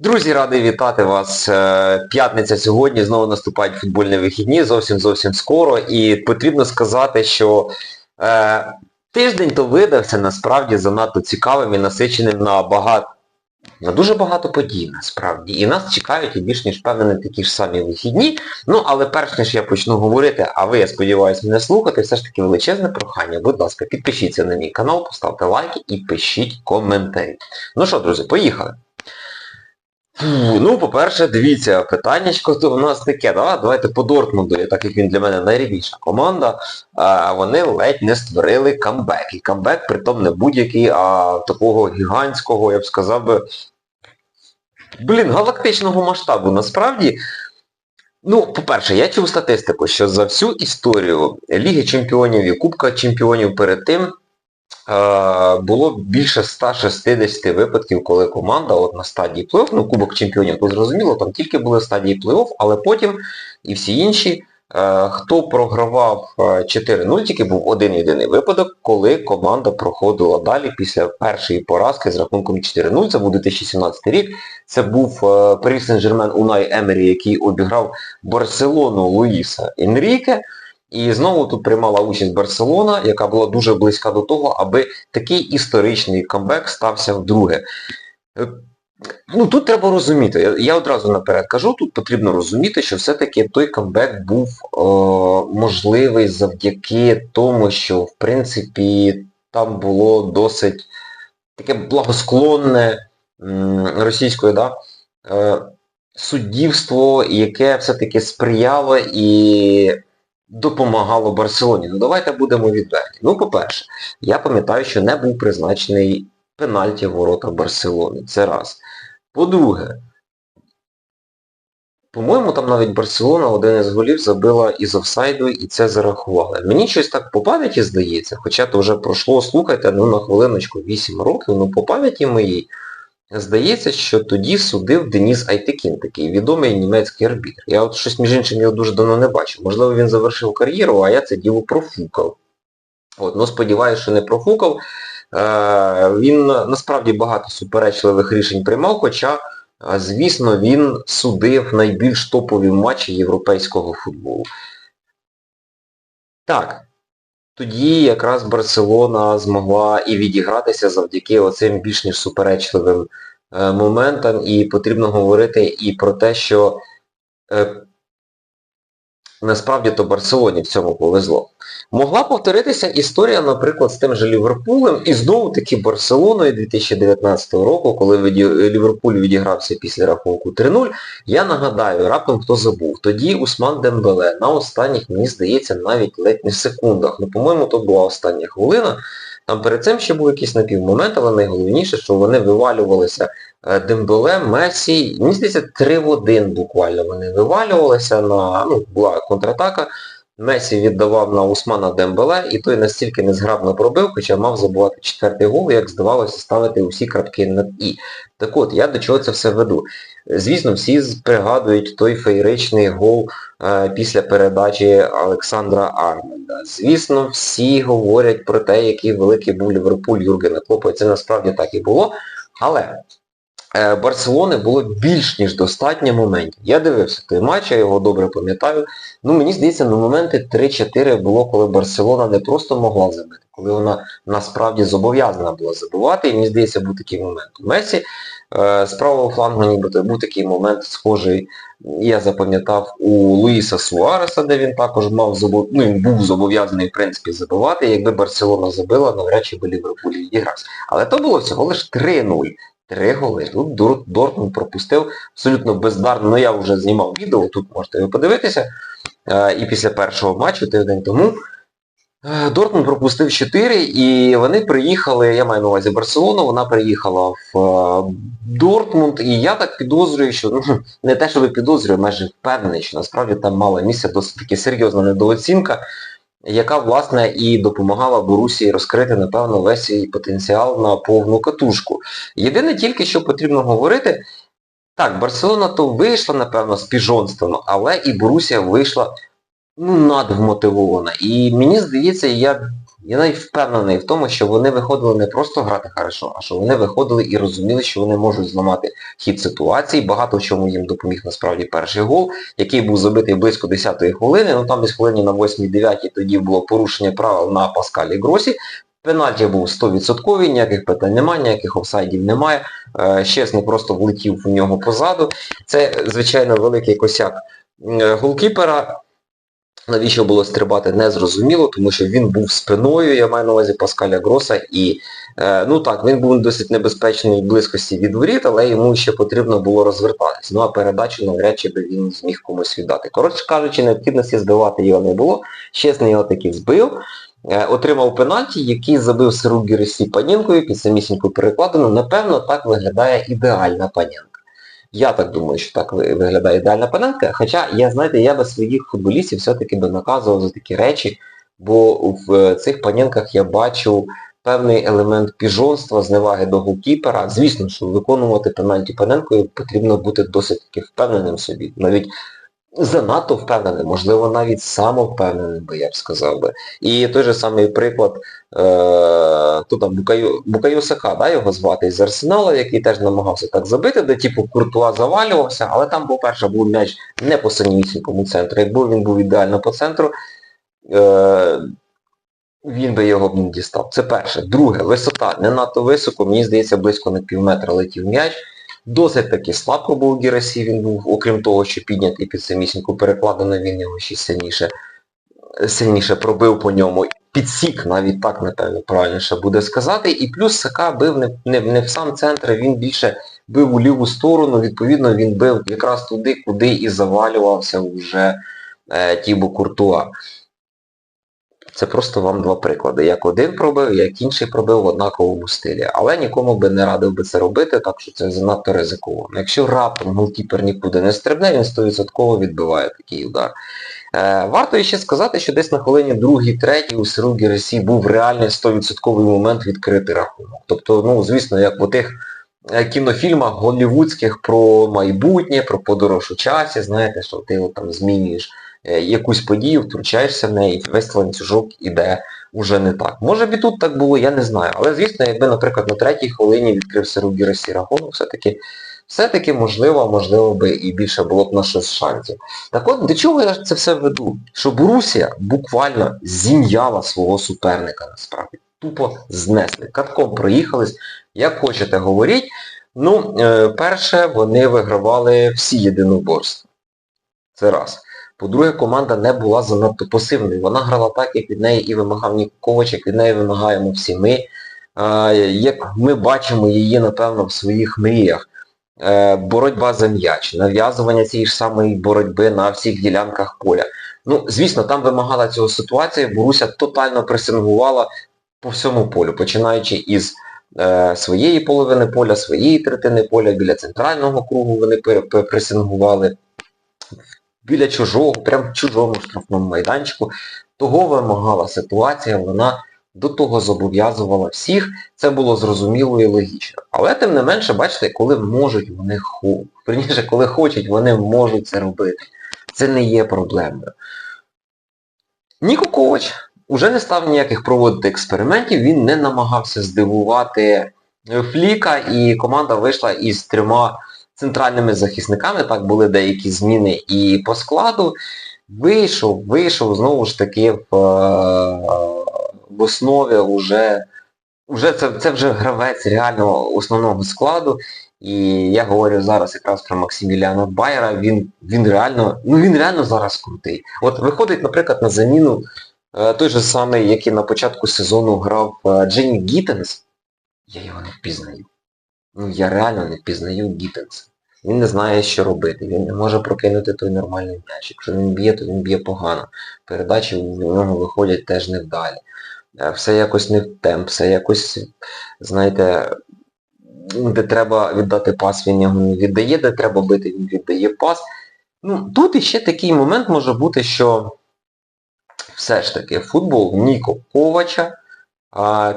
Друзі, радий вітати вас. Е, П'ятниця сьогодні, знову наступають футбольні вихідні, зовсім зовсім скоро. І потрібно сказати, що е, тиждень то видався насправді занадто цікавим і насиченим на багато. На дуже багато подій насправді. І нас чекають і більш ніж впевнений такі ж самі вихідні. Ну, але перш ніж я почну говорити, а ви, я сподіваюся, мене слухати, все ж таки величезне прохання. Будь ласка, підпишіться на мій канал, поставте лайки і пишіть коментарі. Ну що, друзі, поїхали. Ну, по-перше, дивіться, питаннячко то у нас таке, да? давайте по Дортмунду, так як він для мене найрідніша команда, вони ледь не створили камбек. І камбек, притом не будь-який, а такого гігантського, я б сказав би, блін, галактичного масштабу. Насправді, ну, по-перше, я чув статистику, що за всю історію Ліги Чемпіонів і Кубка Чемпіонів перед тим було більше 160 випадків, коли команда от на стадії плей-офф, ну Кубок Чемпіонів, то зрозуміло, там тільки були стадії плей-офф, але потім і всі інші, е, хто програвав е, 4-0, тільки був один єдиний випадок, коли команда проходила далі після першої поразки з рахунком 4-0, це був 2017 рік. Це був Парі Сен-Жермен Унай Емері, який обіграв Барселону Луїса Енріке. І знову тут приймала участь Барселона, яка була дуже близька до того, аби такий історичний камбек стався вдруге. Е, Ну тут треба розуміти, я, одразу наперед кажу, тут потрібно розуміти, що все-таки той камбек був е, можливий завдяки тому, що в принципі там було досить таке благосклонне російською, да, е, суддівство, яке все-таки сприяло і допомагало Барселоні. Ну давайте будемо відверті. Ну, по-перше, я пам'ятаю, що не був призначений пенальті в ворота Барселони. Це раз. По-друге, по-моєму, там навіть Барселона один із голів забила із офсайду і це зарахували. Мені щось так по пам'яті здається, хоча то вже пройшло, слухайте, ну на хвилиночку 8 років, ну по пам'яті моїй, Здається, що тоді судив Деніс Айтекін, такий відомий німецький арбітр. Я от щось між іншим його дуже давно не бачив. Можливо, він завершив кар'єру, а я це діло профукав. От, Ну сподіваюся, що не профукав. Е, Він насправді багато суперечливих рішень приймав, хоча, звісно, він судив найбільш топові матчі європейського футболу. Так. Тоді якраз Барселона змогла і відігратися завдяки оцим більш ніж суперечливим е, моментам. І потрібно говорити і про те, що е, насправді то Барселоні в цьому повезло. Могла повторитися історія, наприклад, з тим же Ліверпулем і знову-таки Барселоною 2019 року, коли Ліверпуль відігрався після рахунку 3-0. Я нагадаю, раптом хто забув, тоді Усман Дембеле на останніх, мені здається, навіть ледь не секундах. Ну, по-моєму, то була остання хвилина. Там перед цим ще був якийсь напівмомент, але найголовніше, що вони вивалювалися е, Дембеле, Месі, мені здається, 3 в 1 буквально вони вивалювалися на, ну, була контратака. Месі віддавав на Усмана Дембеле, і той настільки незграбно пробив, хоча мав забувати четвертий гол, як здавалося, ставити усі крапки над І. Так от, я до чого це все веду. Звісно, всі пригадують той феєричний гол е, після передачі Олександра Арменда. Звісно, всі говорять про те, який великий був Ліверпуль Юргена Клопа, це насправді так і було. Але Барселони було більш ніж достатньо моментів. Я дивився той матч, я його добре пам'ятаю. Ну, мені здається, на моменти 3-4 було, коли Барселона не просто могла забити, коли вона насправді зобов'язана була забувати. І мені здається, був такий момент. У Месі е, з правого флангу нібито був такий момент схожий, я запам'ятав, у Луїса Суареса, де він також мав забов... ну, він був зобов'язаний в принципі забивати. Якби Барселона забила, навряд чи би Ліверпуль відігрався. Але то було всього лише 3-0. Три голи. Тут Дортмунд пропустив абсолютно бездарно. Ну я вже знімав відео, тут можете його подивитися. Е, і після першого матчу, тиждень тому, е, Дортмунд пропустив 4 і вони приїхали, я маю на увазі Барселону, вона приїхала в е, Дортмунд, і я так підозрюю, що ну, не те, що ви підозрюю, майже впевнений, що насправді там мала місце досить таки серйозна недооцінка яка, власне, і допомагала Борусії розкрити, напевно, весь свій потенціал на повну катушку. Єдине тільки, що потрібно говорити, так, Барселона то вийшла, напевно, з піжонством, але і Борусія вийшла ну, надвмотивована. І мені здається, я Я навіть впевнений в тому, що вони виходили не просто грати хорошо, а що вони виходили і розуміли, що вони можуть зламати хід ситуації. Багато в чому їм допоміг насправді перший гол, який був забитий близько 10-ї хвилини, ну там десь хвилині на 8-9 тоді було порушення правил на Паскалі Гросі. Пенальті був 100%, ніяких питань немає, ніяких офсайдів немає. Щесний просто влетів у нього позаду. Це, звичайно, великий косяк е, голкіпера. Навіщо було стрибати, не зрозуміло, тому що він був спиною, я маю на увазі Паскаля Гроса, і е, ну так, він був досить небезпечний в близькості від воріт, але йому ще потрібно було розвертатись. Ну а передачу навряд чи би він зміг комусь віддати. Коротше кажучи, необхідності збивати його не було. Чесний його таки збив. Е, отримав пенальті, який забив Сиру Гіресі панінкою під самісінькою перекладину. Напевно, так виглядає ідеальна панінка. Я так думаю, що так виглядає ідеальна паненка. Хоча, я, знаєте, я би своїх футболістів все-таки би наказував за такі речі, бо в е, цих паненках я бачу певний елемент піжонства, зневаги до голкіпера. Звісно, що виконувати пенальті паненкою потрібно бути досить таки впевненим собі. Навіть занадто впевненим, можливо, навіть самовпевненим би, я б сказав би. І той же самий приклад, е, тут там Букаю, Букаю Сака, да, його звати із Арсенала, який теж намагався так забити, де типу Куртуа завалювався, але там, по-перше, був м'яч не по самісінькому центру. Якби він був ідеально по центру, е, він би його б не дістав. Це перше. Друге, висота не надто високо, мені здається, близько на пів метра летів м'яч. Досить таки слабко був Герасі, він був, окрім того, що піднятий під самісіньку перекладину, він його ще сильніше, сильніше пробив по ньому. Підсік, навіть так, напевно, правильніше буде сказати. І плюс Сака бив не, не, не в сам центр, він більше бив у ліву сторону, відповідно він бив якраз туди, куди і завалювався вже е, Тібо Куртуа. Це просто вам два приклади. Як один пробив, як інший пробив в однаковому стилі. Але нікому би не радив би це робити, так що це занадто ризиковано. Якщо раптом голкіпер нікуди не стрибне, він 100% відбиває такий удар. Е, варто ще сказати, що десь на хвилині другій, третій у Сиру Гересі був реальний 100% момент відкрити рахунок. Тобто, ну, звісно, як в тих е, кінофільмах голлівудських про майбутнє, про подорож у часі, знаєте, що ти там змінюєш якусь подію, втручаєшся в неї, весь ланцюжок іде уже не так. Може б і тут так було, я не знаю. Але звісно, якби, наприклад, на третій хвилині відкрив Сиру Гересі рахунок, все-таки все-таки можливо, можливо би і більше було б на щось шансів. Так от, до чого я це все веду? Що Борусія буквально зім'яла свого суперника насправді. Тупо знесли. Катком проїхались, як хочете говоріть. Ну, е, перше, вони вигравали всі єдиноборства. Це раз. По-друге, команда не була занадто пасивною. Вона грала так, як від неї і вимагав Нікович, як від неї вимагаємо всі ми. Як ми бачимо її, напевно, в своїх мріях. Е, Боротьба за м'яч, нав'язування цієї ж самої боротьби на всіх ділянках поля. Ну, звісно, там вимагала цього ситуація, Боруся тотально пресингувала по всьому полю, починаючи із е, своєї половини поля, своєї третини поля, біля центрального кругу вони пресингували, біля чужого, прям чужому штрафному майданчику. Того вимагала ситуація, вона до того зобов'язувала всіх, це було зрозуміло і логічно. Але тим не менше, бачите, коли можуть, вони ху. Верніше, коли хочуть, вони можуть це робити. Це не є проблемою. Ніко Ковач уже не став ніяких проводити експериментів, він не намагався здивувати Фліка, і команда вийшла із трьома центральними захисниками, так були деякі зміни і по складу. Вийшов, вийшов знову ж таки в, е, в основі вже, вже це, це вже гравець реального основного складу. І я говорю зараз якраз про Максиміліана Байера, він, він реально, ну він реально зараз крутий. От виходить, наприклад, на заміну е, той же самий, який на початку сезону грав е, Дженні Гіттенс, я його не впізнаю. Ну я реально не впізнаю Гіттенса. Він не знає, що робити, він не може прокинути той нормальний м'яч. Якщо він б'є, то він б'є погано. Передачі у нього виходять теж невдалі. Е, Все якось не в темп, все якось, знаєте, де треба віддати пас, він його не віддає, де треба бити, він віддає пас. Ну, тут іще такий момент може бути, що все ж таки футбол Ніко Ковача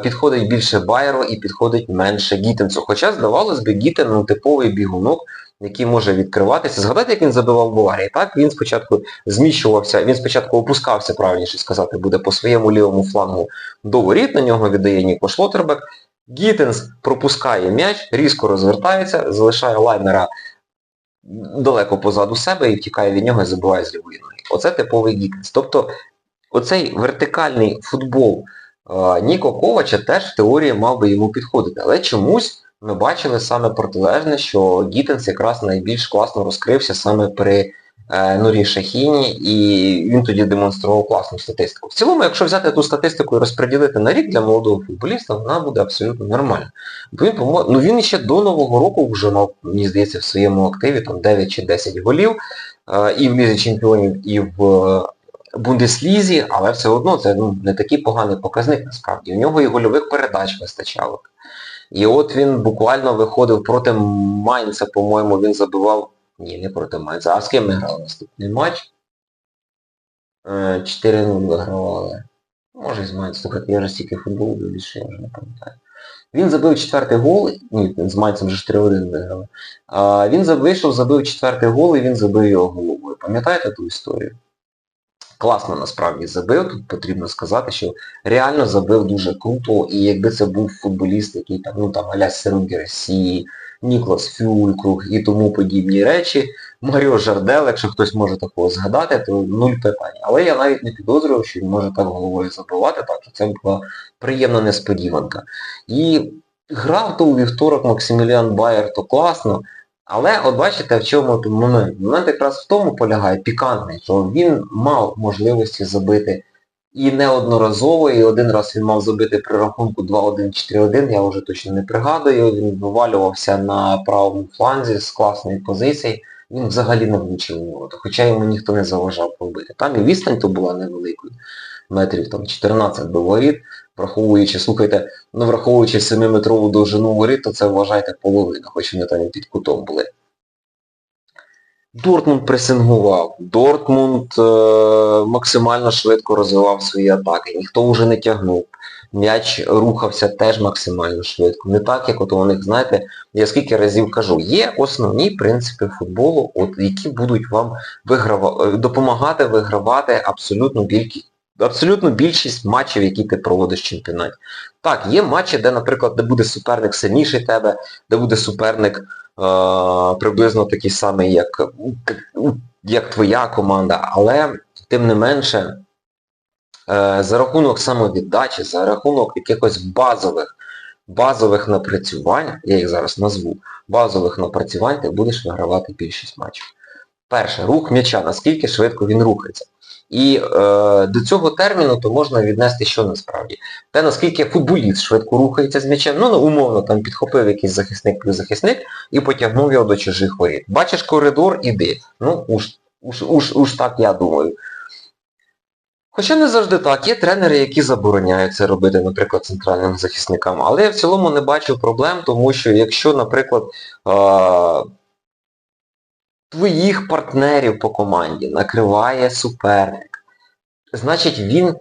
підходить більше Байеру і підходить менше Гіттенсу. Хоча, здавалось би, Гіттен ну, типовий бігунок, який може відкриватися. Згадайте, як він забивав в Болгарії. Так, він спочатку зміщувався, він спочатку опускався, правильніше сказати, буде по своєму лівому флангу до воріт, на нього віддає Ніко Шлотербек. Гіттенс пропускає м'яч, різко розвертається, залишає лайнера далеко позаду себе і втікає від нього і забиває з лівої ноги. Оце типовий Гіттенс. Тобто оцей вертикальний футбол Ніко Ковача теж в теорії мав би йому підходити. Але чомусь ми бачили саме протилежне, що Гіттенс якраз найбільш класно розкрився саме при е, Нурі Шахіні, і він тоді демонстрував класну статистику. В цілому, якщо взяти ту статистику і розподілити на рік для молодого футболіста, вона буде абсолютно нормальна. Бо він, ну, він ще до Нового року вже мав, мені здається, в своєму активі там 9 чи 10 голів е, і в Лізі Чемпіонів, і в Бундеслізі, але все одно це ну, не такий поганий показник насправді. У нього і гольових передач вистачало. І от він буквально виходив проти Майнца, по-моєму, він забивав. Ні, не проти Майнца. А з ким ми грали наступний матч? Е, 4-0 вигравали. Може з Майнцем. Я вже стільки футболу більше, я вже не пам'ятаю. Він забив четвертий гол, ні, з Майнцем вже 4-1 виграли. А, він вийшов, забив четвертий гол і він забив його головою. Пам'ятаєте ту історію? Класно насправді забив, тут потрібно сказати, що реально забив дуже круто, і якби це був футболіст, який там, ну там Аля Серунгерсі, Ніклас Фюлькруг і тому подібні речі, Маріо Жардел, якщо хтось може такого згадати, то нуль питань. Але я навіть не підозрював, що він може так головою забивати, так що це була приємна несподіванка. І грав то у вівторок Максиміліан Байер, то класно, але от бачите, в чому момент. Момент якраз в тому полягає, пікантний, що він мав можливості забити і неодноразово, і один раз він мав забити при рахунку 2-1-4-1, я вже точно не пригадую, він вивалювався на правому фланзі з класної позиції, він взагалі не влучив у нього, хоча йому ніхто не заважав пробити. Там і відстань то була невеликою, метрів там 14 до воріт, враховуючи, слухайте, ну враховуючи 7-метрову довжину воріт, то це вважайте половина, хоч вони там під кутом були. Дортмунд пресингував. Дортмунд е, максимально швидко розвивав свої атаки. Ніхто вже не тягнув. М'яч рухався теж максимально швидко. Не так, як от у них, знаєте, я скільки разів кажу, є основні принципи футболу, от, які будуть вам виграва... допомагати вигравати абсолютно більшість абсолютно більшість матчів, які ти проводиш в чемпіонаті. Так, є матчі, де, наприклад, де буде суперник сильніший тебе, де буде суперник е, приблизно такий самий, як, як твоя команда, але тим не менше, е, за рахунок самовіддачі, за рахунок якихось базових, базових напрацювань, я їх зараз назву, базових напрацювань ти будеш вигравати більшість матчів. Перше, рух м'яча, наскільки швидко він рухається. І е, до цього терміну то можна віднести що насправді. Те, наскільки футболіст швидко рухається з м'ячем, ну, ну умовно там підхопив якийсь захисник плюс захисник і потягнув його до чужих воріт. Бачиш коридор, іди. Ну, уж, уж, уж, уж так я думаю. Хоча не завжди так. Є тренери, які забороняють це робити, наприклад, центральним захисникам. Але я в цілому не бачу проблем, тому що якщо, наприклад, е, твоїх партнерів по команді накриває суперник, значить він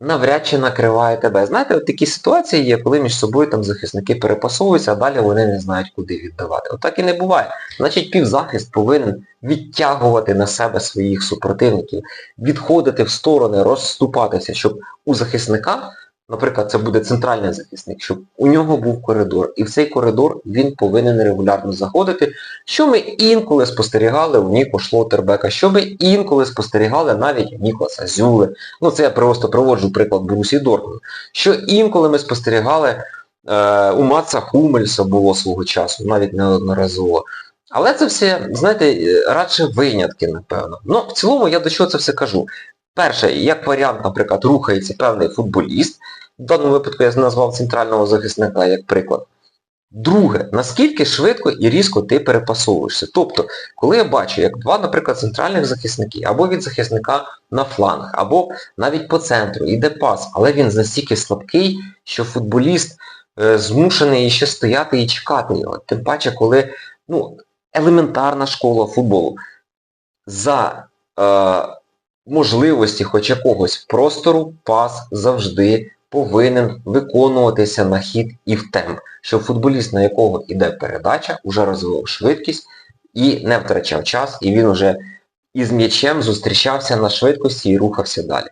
навряд чи накриває тебе. Знаєте, от такі ситуації є, коли між собою там захисники перепасовуються, а далі вони не знають, куди віддавати. Отак і не буває. Значить, півзахист повинен відтягувати на себе своїх супротивників, відходити в сторони, розступатися, щоб у захисника наприклад, це буде центральний захисник, щоб у нього був коридор. І в цей коридор він повинен регулярно заходити, що ми інколи спостерігали у Ніко Шлотербека, що ми інколи спостерігали навіть у Ніколаса Зюли. Ну це я просто проводжу приклад Борусі Дортмунд. Що інколи ми спостерігали е, у Маца Хумельса було свого часу, навіть неодноразово. Але це все, знаєте, радше винятки, напевно. Ну, в цілому я до чого це все кажу. Перше, як варіант, наприклад, рухається певний футболіст, в даному випадку я назвав центрального захисника як приклад. Друге, наскільки швидко і різко ти перепасовуєшся. Тобто, коли я бачу, як два, наприклад, центральних захисники, або від захисника на фланг, або навіть по центру, йде пас, але він настільки слабкий, що футболіст е, змушений ще стояти і чекати його. Тим паче, коли ну, елементарна школа футболу за е, можливості хоч якогось простору пас завжди повинен виконуватися на хід і в темп, щоб футболіст, на якого йде передача, вже розвивав швидкість і не втрачав час, і він вже із м'ячем зустрічався на швидкості і рухався далі.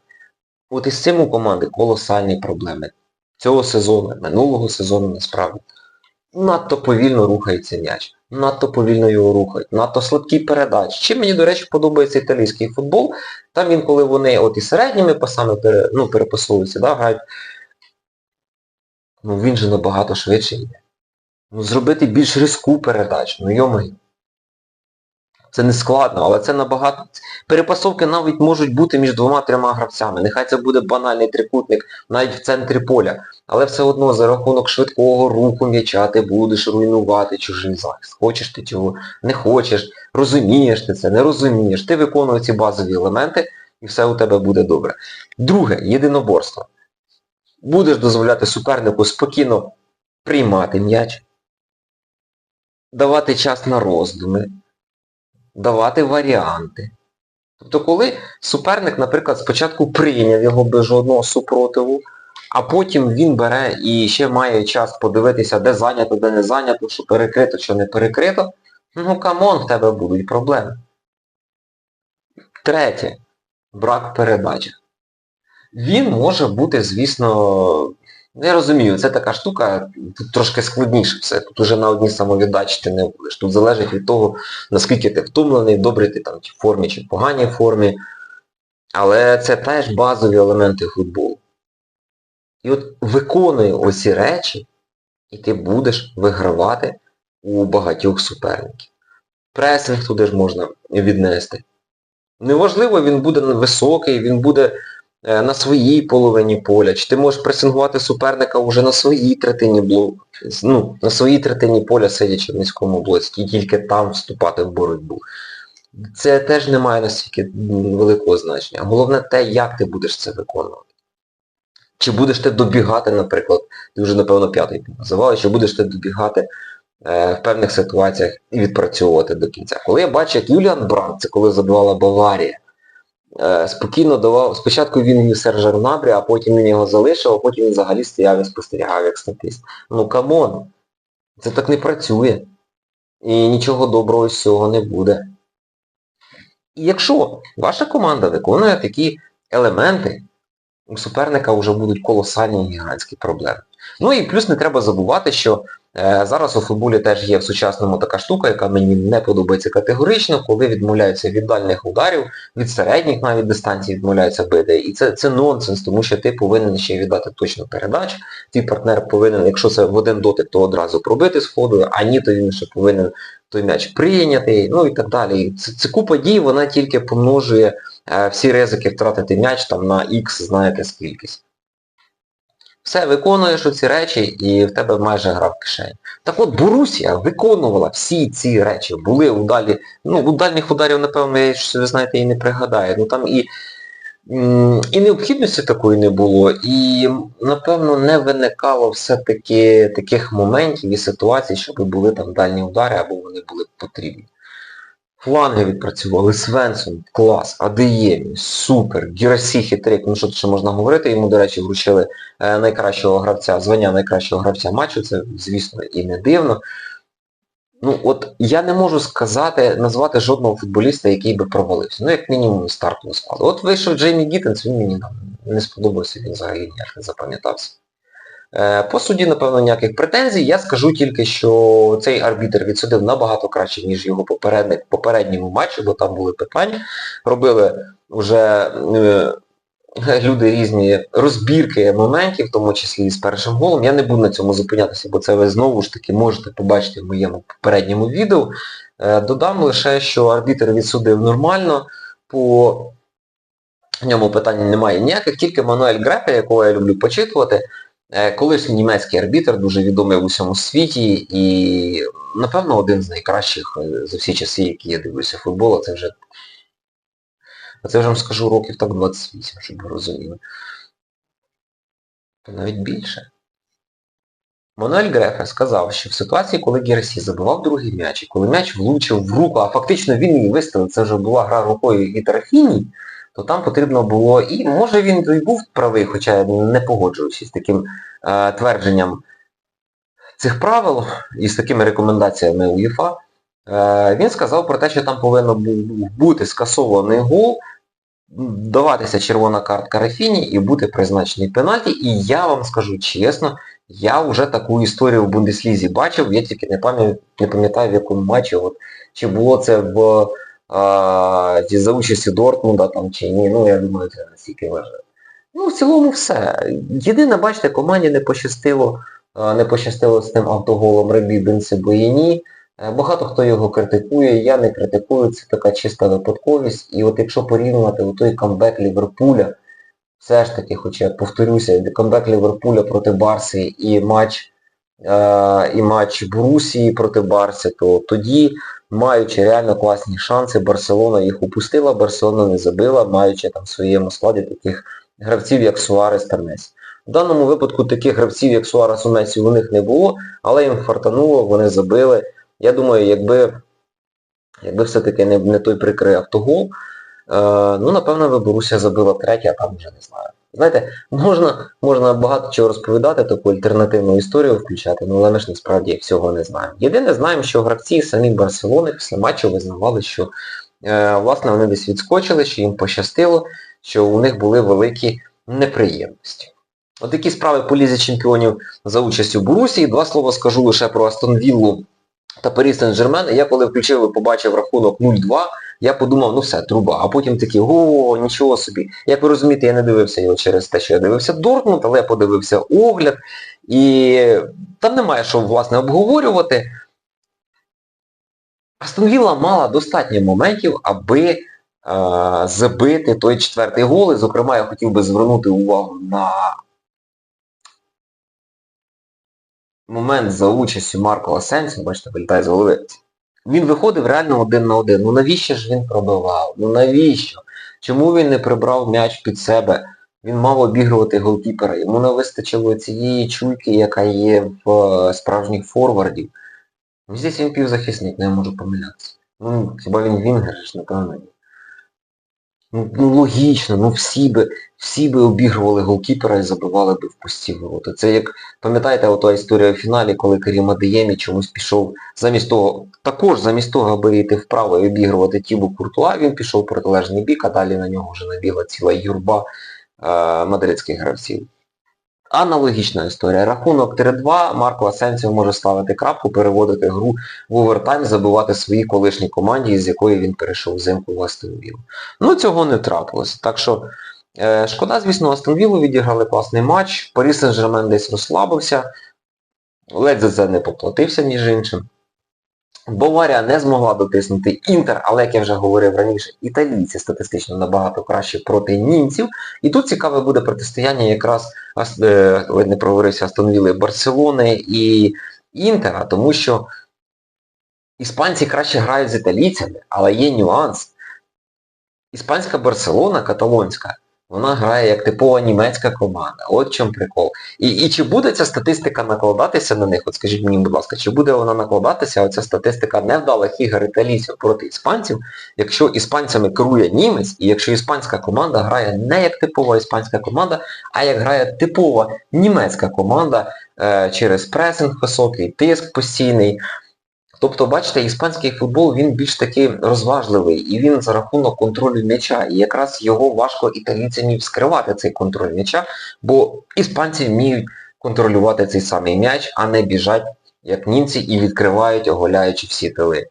От із цим у команди колосальні проблеми. Цього сезону, минулого сезону насправді. Надто повільно рухається м'яч, надто повільно його рухають, надто слабкі передачі. Чим мені, до речі, подобається італійський футбол, там інколи вони от і середніми пасами пере, ну, перепасовуються, да, грають. Ну він же набагато швидше йде. Ну зробити більш різку передачу, ну йомаю. Це не складно, але це набагато... Перепасовки навіть можуть бути між двома-трьома гравцями. Нехай це буде банальний трикутник навіть в центрі поля. Але все одно за рахунок швидкого руху м'яча ти будеш руйнувати чужий захист. Хочеш ти цього, не хочеш, розумієш ти це, не розумієш. Ти виконуєш ці базові елементи і все у тебе буде добре. Друге, єдиноборство. Будеш дозволяти супернику спокійно приймати м'яч, давати час на роздуми, давати варіанти. Тобто коли суперник, наприклад, спочатку прийняв його без жодного супротиву, а потім він бере і ще має час подивитися, де зайнято, де не зайнято, що перекрито, що не перекрито, ну камон, в тебе будуть проблеми. Третє. Брак передачі. Він може бути, звісно, я розумію, це така штука, тут трошки складніше все. Тут уже на одній самовіддачі ти не будеш. Тут залежить від того, наскільки ти втомлений, в добрий ти там в формі чи в поганій формі. Але це теж базові елементи футболу. І от виконуй оці речі, і ти будеш вигравати у багатьох суперників. Пресинг туди ж можна віднести. Неважливо, він буде високий, він буде на своїй половині поля, чи ти можеш пресингувати суперника вже на своїй третині блоку, ну, на своїй третині поля, сидячи в низькому блоці, і тільки там вступати в боротьбу. Це теж не має настільки великого значення. Головне те, як ти будеш це виконувати. Чи будеш ти добігати, наприклад, ти вже, напевно, п'ятий називали, чи будеш ти добігати е, в певних ситуаціях і відпрацьовувати до кінця. Коли я бачу, як Юліан Бранд, це коли забивала Баварія, е, спокійно давав, спочатку він вів Сержа а потім він його залишив, а потім він взагалі стояв і спостерігав як статист. Ну камон, це так не працює. І нічого доброго з цього не буде. І якщо ваша команда виконує такі елементи, у суперника вже будуть колосальні гігантські проблеми. Ну і плюс не треба забувати, що е, зараз у футболі теж є в сучасному така штука, яка мені не подобається категорично, коли відмовляються від дальних ударів, від середніх навіть дистанцій відмовляються бити. І це це нонсенс, тому що ти повинен ще віддати точну передачу. Твій партнер повинен, якщо це в один дотик, то одразу пробити з ходу, а ні, то він ще повинен той м'яч прийняти, ну і так далі. Це, це купа дій, вона тільки помножує е, всі ризики втратити м'яч там на X, знаєте скількись. Все, виконуєш оці речі і в тебе майже гра в кишені. Так от Борусія виконувала всі ці речі. Були удалі, ну, у дальніх ударів, напевно, я ви знаєте, і не пригадаю. Ну там і і необхідності такої не було, і, напевно, не виникало все-таки таких моментів і ситуацій, щоб були там дальні удари, або вони були потрібні. Фланги відпрацювали, Свенсон, клас, Адеємі, супер, Гірасі хитрик, ну що тут ще можна говорити, йому, до речі, вручили е, найкращого гравця, звання найкращого гравця матчу, це, звісно, і не дивно. Ну от я не можу сказати, назвати жодного футболіста, який би провалився. Ну, як мінімум, стартового складу. От вийшов Джеймі Гіттенс, він мені не сподобався, він взагалі ніяк не запам'ятався. Е, по суді, напевно, ніяких претензій. Я скажу тільки, що цей арбітр відсудив набагато краще, ніж його попередник попередньому матчі, бо там були питання. Робили вже е, люди різні розбірки моментів, в тому числі і з першим голом. Я не буду на цьому зупинятися, бо це ви знову ж таки можете побачити в моєму попередньому відео. Е, додам лише, що арбітр відсудив нормально, по ньому питань немає ніяких, тільки Мануель Грефе, якого я люблю почитувати, колишній німецький арбітр, дуже відомий в усьому світі і, напевно, один з найкращих е, за всі часи, які я дивлюся футболу, це вже це вже вам скажу років так 28, щоб ви розуміли. Навіть більше. Мануель Грефе сказав, що в ситуації, коли Герасі забивав другий м'яч, і коли м'яч влучив в руку, а фактично він її виставив, це вже була гра рукою і Трафіні, то там потрібно було, і може він і був правий, хоча я не погоджуюся з таким е, твердженням цих правил і з такими рекомендаціями УЄФА. Е, він сказав про те, що там повинно бу- бути скасований гол, даватися червона картка Рафіні і бути призначений пенальті. І я вам скажу чесно, я вже таку історію в Бундеслізі бачив, я тільки не пам'ятаю, не пам'ятаю в якому матчі, от, чи було це в а, за участі Дортмунда там чи ні, ну я думаю, це настільки важливо. Ну, в цілому все. Єдине, бачите, команді не пощастило, не пощастило з тим автоголом Ребі Бенси Боєні. Е, Багато хто його критикує, я не критикую, це така чиста випадковість. І от якщо порівнювати той камбек Ліверпуля, все ж таки, хоча я повторюся, камбек Ліверпуля проти Барси і матч, і матч Борусії проти Барси, то тоді, маючи реально класні шанси, Барселона їх упустила, Барселона не забила, маючи там в своєму складі таких гравців, як Суарес та Месі. В даному випадку таких гравців, як Суарес у Месі, у них не було, але їм фартануло, вони забили. Я думаю, якби, якби все-таки не, не той прикрий автогол, е, ну, напевно, би Боруся забила третя, а там вже не знаю. Знаєте, можна, можна багато чого розповідати, таку альтернативну історію включати, ну, але ми ж насправді всього не знаємо. Єдине, знаємо, що гравці самі Барселони після матчу визнавали, що е, власне вони десь відскочили, що їм пощастило, що у них були великі неприємності. От такі справи по лізі чемпіонів за участю Борусії. Два слова скажу лише про Астон Віллу та Парі Сен-Жермен. Я коли включив і побачив рахунок 0-2, я подумав, ну все, труба. А потім такий, о, нічого собі. Як ви розумієте, я не дивився його через те, що я дивився Дортмунд, але я подивився огляд. І там немає що, власне, обговорювати. Астон Вілла мала достатньо моментів, аби е, забити той четвертий гол. І, зокрема, я хотів би звернути увагу на момент за участю Марко Асенсіо, бачите, вилітає з голови. Він виходив реально один на один. Ну навіщо ж він пробивав? Ну навіщо? Чому він не прибрав м'яч під себе? Він мав обігрувати голкіпера. Йому не вистачило цієї чуйки, яка є в е, справжніх форвардів. Ну, здесь він півзахисник, не можу помилятися. Ну, хіба він вінгер ж, напевно. Ну, ну логічно, ну всі би, всі би обігрували голкіпера і забивали би в пусті ворота. Це як, пам'ятаєте, ота історія в фіналі, коли Керім Адеємі чомусь пішов замість того, також замість того, аби йти вправо і обігрувати Тібу Куртуа, він пішов в протилежний бік, а далі на нього вже набігла ціла юрба е, мадридських гравців. Аналогічна історія. Рахунок 3-2, Марко Асенсіо може ставити крапку, переводити гру в овертайм, забивати своїй колишній команді, з якої він перейшов взимку в Астонвілу. Ну цього не трапилося. Так що е, шкода, звісно, Астон Віллу відіграли класний матч. Парі Сен-Жермен десь розслабився. Ледь за це не поплатився, між іншим. Баварія не змогла дотиснути Інтер, але, як я вже говорив раніше, італійці статистично набагато краще проти німців. І тут цікаве буде протистояння якраз, е, ледь не проговорився, Астон Вілли, Барселони і Інтера, тому що іспанці краще грають з італійцями, але є нюанс. Іспанська Барселона, каталонська, вона грає як типова німецька команда. От чому прикол. І, і чи буде ця статистика накладатися на них? От скажіть мені, будь ласка, чи буде вона накладатися, оця статистика невдалих ігор італійців проти іспанців, якщо іспанцями керує німець, і якщо іспанська команда грає не як типова іспанська команда, а як грає типова німецька команда е, через пресинг високий, тиск постійний. Тобто, бачите, іспанський футбол, він більш таки розважливий, і він за рахунок контролю м'яча. І якраз його важко італійцям вскривати цей контроль м'яча, бо іспанці вміють контролювати цей самий м'яч, а не біжать, як німці, і відкривають, оголяючи всі тили.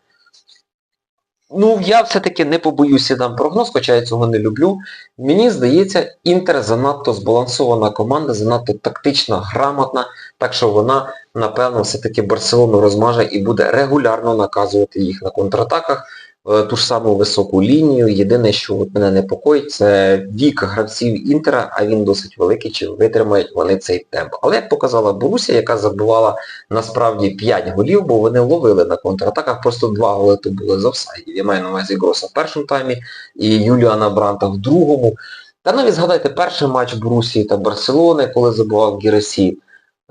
Ну, я все-таки не побоюся дам прогноз, хоча я цього не люблю. Мені здається, Інтер занадто збалансована команда, занадто тактично грамотна, так що вона, напевно, все-таки Барселону розмаже і буде регулярно наказувати їх на контратаках, е, ту ж саму високу лінію. Єдине, що от мене непокоїть, це вік гравців Інтера, а він досить великий, чи витримають вони цей темп. Але як показала Боруся, яка забивала насправді 5 голів, бо вони ловили на контратаках, просто 2 голи то були з офсайдів. Я маю на увазі Гроса в першому таймі і Юліана Бранта в другому. Та навіть згадайте перший матч Борусії та Барселони, коли забував Гірасі.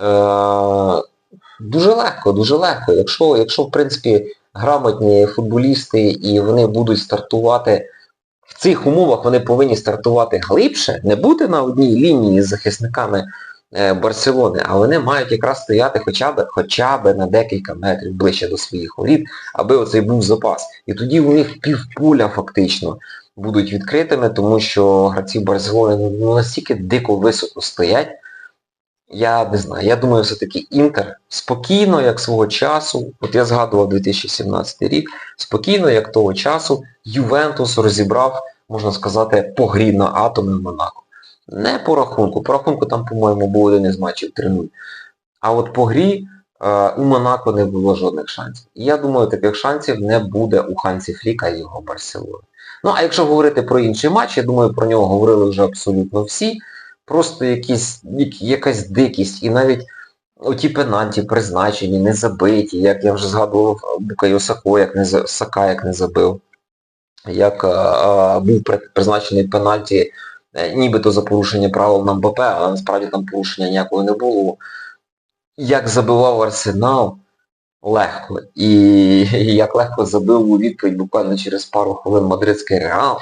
Е, дуже легко, дуже легко. Якщо, якщо в принципі, грамотні футболісти і вони будуть стартувати в цих умовах вони повинні стартувати глибше, не бути на одній лінії з захисниками е, Барселони, а вони мають якраз стояти хоча б, хоча б на декілька метрів ближче до своїх воріт, аби оцей був запас. І тоді у них півпуля фактично будуть відкритими, тому що гравці Барселони ну, настільки дико високо стоять. Я не знаю, я думаю, все-таки Інтер спокійно, як свого часу, от я згадував 2017 рік, спокійно, як того часу, Ювентус розібрав, можна сказати, по грі на атоми в Монако. Не по рахунку. По рахунку там, по-моєму, був один із матчів 3-0. А от по грі е, у Монако не було жодних шансів. І я думаю, таких шансів не буде у Хансі Фліка і його Барселони. Ну, а якщо говорити про інший матч, я думаю, про нього говорили вже абсолютно всі. Просто якісь, якась дикість. І навіть оті пенальті призначені, не забиті, як я вже згадував Букайо Сако, як не Сака, як не забив. Як е, е, був призначений пенальті е, нібито за порушення правил на МБП, але насправді там порушення ніякого не було. Як забивав Арсенал легко. І, як легко забив у відповідь буквально через пару хвилин мадридський Реал.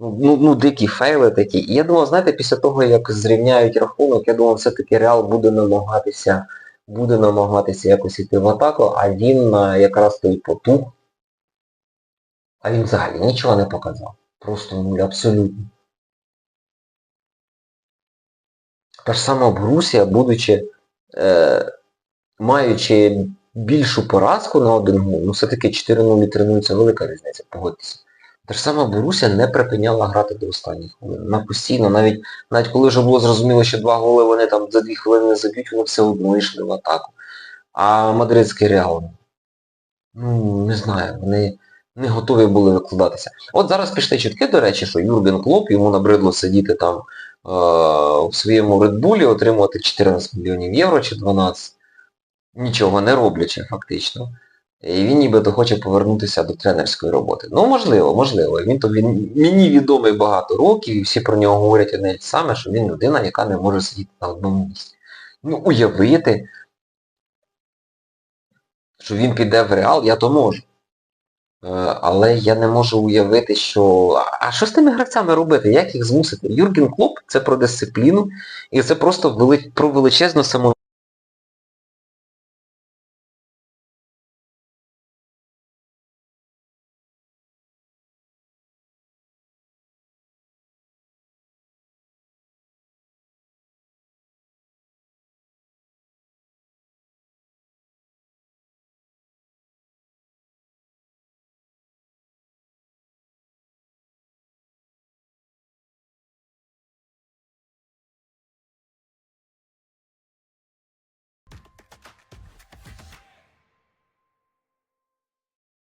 Ну, ну, дикі фейли такі. І я думав, знаєте, після того, як зрівняють рахунок, я думав, все-таки Реал буде намагатися, буде намагатися якось йти в атаку, а він якраз той потух. А він взагалі нічого не показав. Просто нуль, абсолютно. Та ж сама Борусія, будучи, е, маючи більшу поразку на один гол, ну все-таки 4-0 і 3-0 це велика різниця, погодьтеся. Та ж сама Боруся не припиняла грати до останніх хвилин. На постійно, навіть, навіть коли вже було зрозуміло, що два голи вони там за дві хвилини не заб'ють, вони все одно йшли в атаку. А мадридський Реал, ну, не знаю, вони не готові були викладатися. От зараз пішли чутки, до речі, що Юрген Клоп, йому набридло сидіти там е, в своєму Редбулі, отримувати 14 мільйонів євро чи 12, нічого не роблячи фактично. І він нібито хоче повернутися до тренерської роботи. Ну, можливо, можливо. Він то він мені відомий багато років, і всі про нього говорять одне саме, що він людина, яка не може сидіти на одному місці. Ну, уявити, що він піде в Реал, я то можу. Е, Але я не можу уявити, що... А- що з тими гравцями робити? Як їх змусити? Юрген Клоп це про дисципліну, і це просто вели... про величезну само